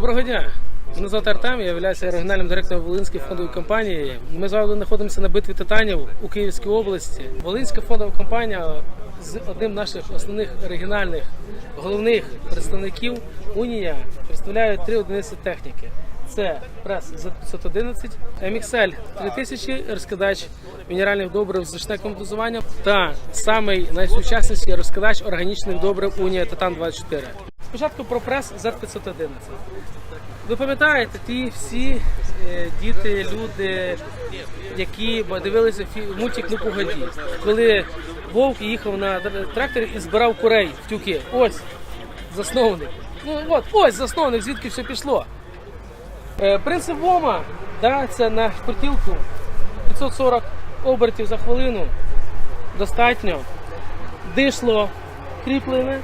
Доброго дня! Мене звати Артем, я являюся регіональним директором Волинської фондової компанії. Ми з вами знаходимося на битві титанів у Київській області. Волинська фондова компанія з одним наших основних регіональних головних представників Унія представляє три одиниці техніки. Це прес Z511, MXL 3000, розкидач мінеральних добрив з значним дозуванням та самий найсучасніший розкидач органічних добрив Унія Титан 24. Спочатку про прес Z511. Ви пам'ятаєте, ті всі е, діти, люди, які дивилися мультик «Ну погоді», коли вовк їхав на тр- тракторі і збирав курей в тюки. Ось засновник. Ну от, ось засновник, звідки все пішло. Е, Принцип ВОМа, да, це на шпортілку 540 обертів за хвилину. Достатньо. Дишло кріплене.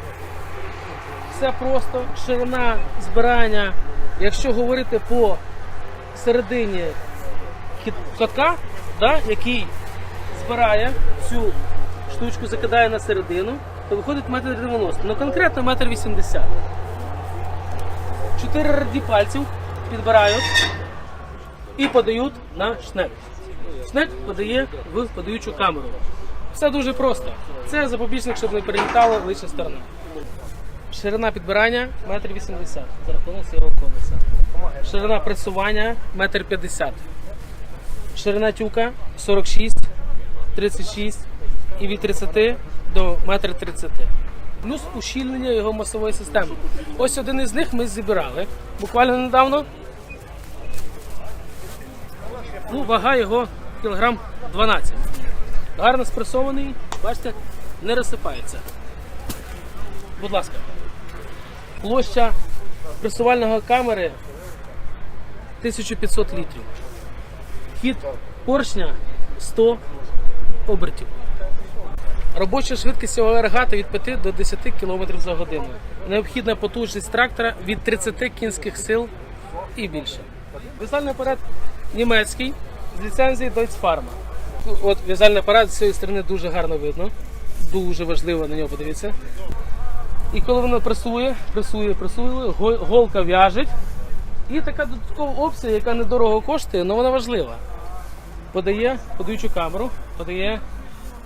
Все просто. Ширина збирання, якщо говорити по середині катка, да, який збирає цю штучку, закидає на середину, то виходить метр 90. Ну конкретно метр 80. Чотири раді пальців підбирають і подають на шнек. Шнек подає в подаючу камеру. Все дуже просто. Це запобіжник, щоб не перелітала лише сторона. Ширина підбирання 1,80 м за рахунок цього конуса. Ширина пресування 1,50 м. Ширина тюка 46, 36 і від 30 до 1,30 м. Плюс ущільнення його масової системи. Ось один із них ми зібрали буквально недавно. Ну, вага його кілограм 12. Гарно спресований, бачите, не розсипається. Будь ласка. Площа пресувального камери 1500 літрів. Хід поршня 100 обертів. Робоча швидкість цього агрегата від 5 до 10 км за годину. Необхідна потужність трактора від 30 кінських сил і більше. В'язальний апарат німецький з ліцензії Deutsche Pharma. От в'язальний апарат з цієї сторони дуже гарно видно. Дуже важливо на нього подивитися. І коли воно пресує, пресує, пресує, голка в'яжеть. І така додаткова опція, яка недорого коштує, але вона важлива. Подає, подаючу камеру, подає,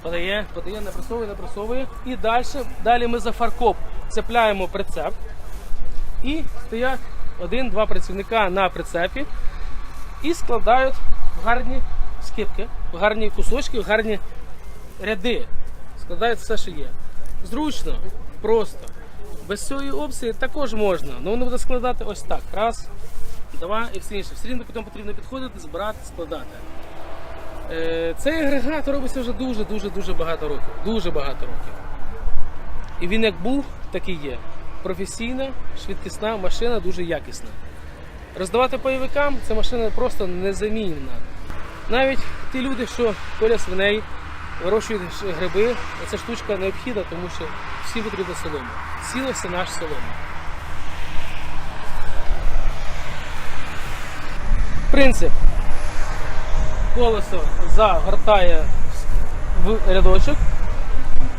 подає, подає, напресовує, напресовує. І далі, далі ми за фаркоп цепляємо прицеп. І стоять один-два працівника на прицепі і складають гарні скипки, в гарні кусочки, в гарні ряди. Складають все, що є. Зручно, просто. Без цієї опції також можна. але воно буде складати ось так. Раз, два і все інше. Все рівно потім потрібно підходити, збирати, складати. Е, Цей агрегат робиться вже дуже-дуже дуже багато років. Дуже багато років. І він як був, так і є. Професійна, швидкісна машина, дуже якісна. Роздавати пайовикам ця машина просто незамінна. Навіть ті люди, що колять свиней, вирощують гриби, ця штучка необхідна, тому що всі потрібна солома. Сіло все наш солома. Принцип. Колесо загортає в рядочок.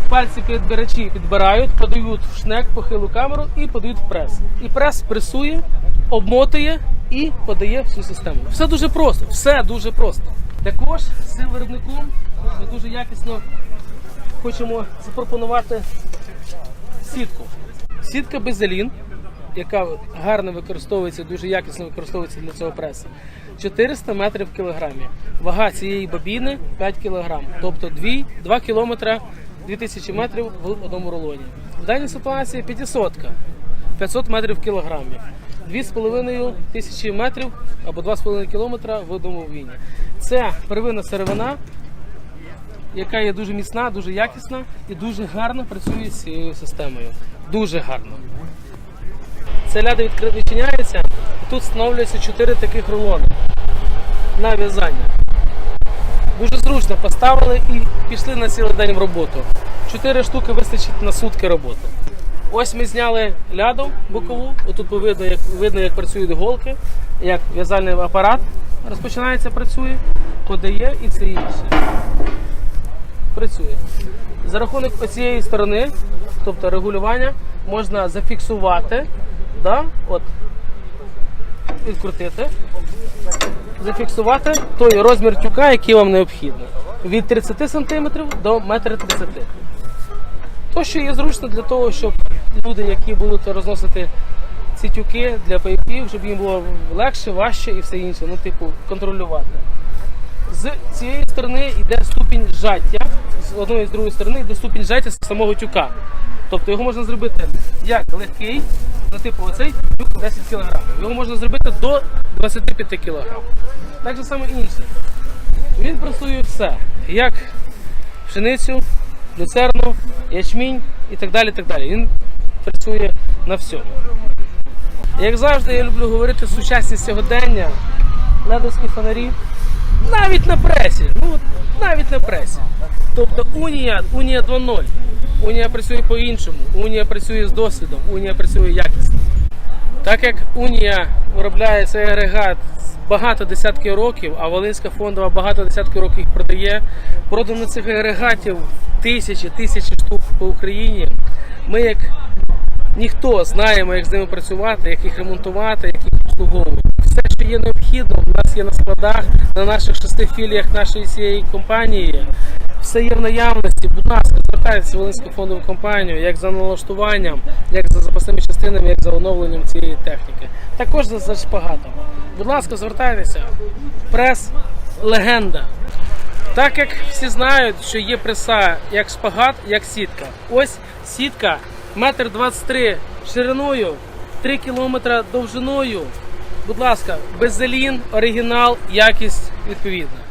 Пальці підбирачі підбирають, подають в шнек похилу камеру і подають в прес. І прес пресує, обмотує і подає всю систему. Все дуже просто, все дуже просто. Також з цим виробником ми дуже якісно хочемо запропонувати сітку. Сітка безелін, яка гарно використовується, дуже якісно використовується для цього преса. 400 метрів в кілограмі. Вага цієї бобіни 5 кілограм, тобто 2, 2 кілометри 2000 метрів в одному рулоні. В даній ситуації 500 500 метрів в кілограмі. 2,5 тисячі метрів або 2,5 кілометра в одному війні. Це первинна сировина, яка є дуже міцна, дуже якісна і дуже гарно працює з цією системою. Дуже гарно. Ця ляда відчиняється, і тут встановлюється 4 таких рулони на в'язання. Дуже зручно поставили і пішли на цілий день в роботу. Чотири штуки вистачить на сутки роботи. Ось ми зняли ляду бокову. Отут видно, як видно, як працюють голки, як в'язальний апарат розпочинається, працює, подає і це інше. Працює. За рахунок цієї сторони, тобто регулювання, можна зафіксувати. Да? От, відкрутити, зафіксувати той розмір тюка, який вам необхідно. Від 30 см до 1,30 м. То, що є зручно для того, щоб люди, які будуть розносити ці тюки для пайпів, щоб їм було легше, важче і все інше, ну, типу, контролювати. З цієї сторони йде ступінь зжаття, з одної і з другої сторони йде ступінь зжаття самого тюка. Тобто його можна зробити як легкий, ну, типу оцей тюк 10 кг. Його можна зробити до 25 кг. Так же само інший. Він працює все. Як пшеницю, люцерну, ячмінь і так далі. так далі. Він працює на всьому. Як завжди, я люблю говорити сучасність сьогодення, ледовські фонарі, навіть на пресі. Ну, навіть на пресі. Тобто Унія, Унія 2.0. Унія працює по-іншому, Унія працює з досвідом, Унія працює якісно. Так як Унія виробляє цей агрегат багато десятків років, а Волинська фондова багато десятків років продає, продано цих агрегатів тисячі, тисячі штук по Україні. Ми як ніхто знаємо, як з ними працювати, як їх ремонтувати, як їх обслуговувати. Все, що є необхідно, у нас є на складах, на наших шести філіях нашої цієї компанії. Все є в наявності. Будь ласка, звертайтеся в Волинську фондову компанію, як за налаштуванням, як за запасними частинами, як за оновленням цієї техніки. Також за, за шпагатом. Будь ласка, звертайтеся. Прес легенда. Так як всі знають, що є преса як шпагат, як сітка. Ось сітка метр 23 шириною, 3 кілометра довжиною. Будь ласка, беззелін, оригінал, якість відповідна.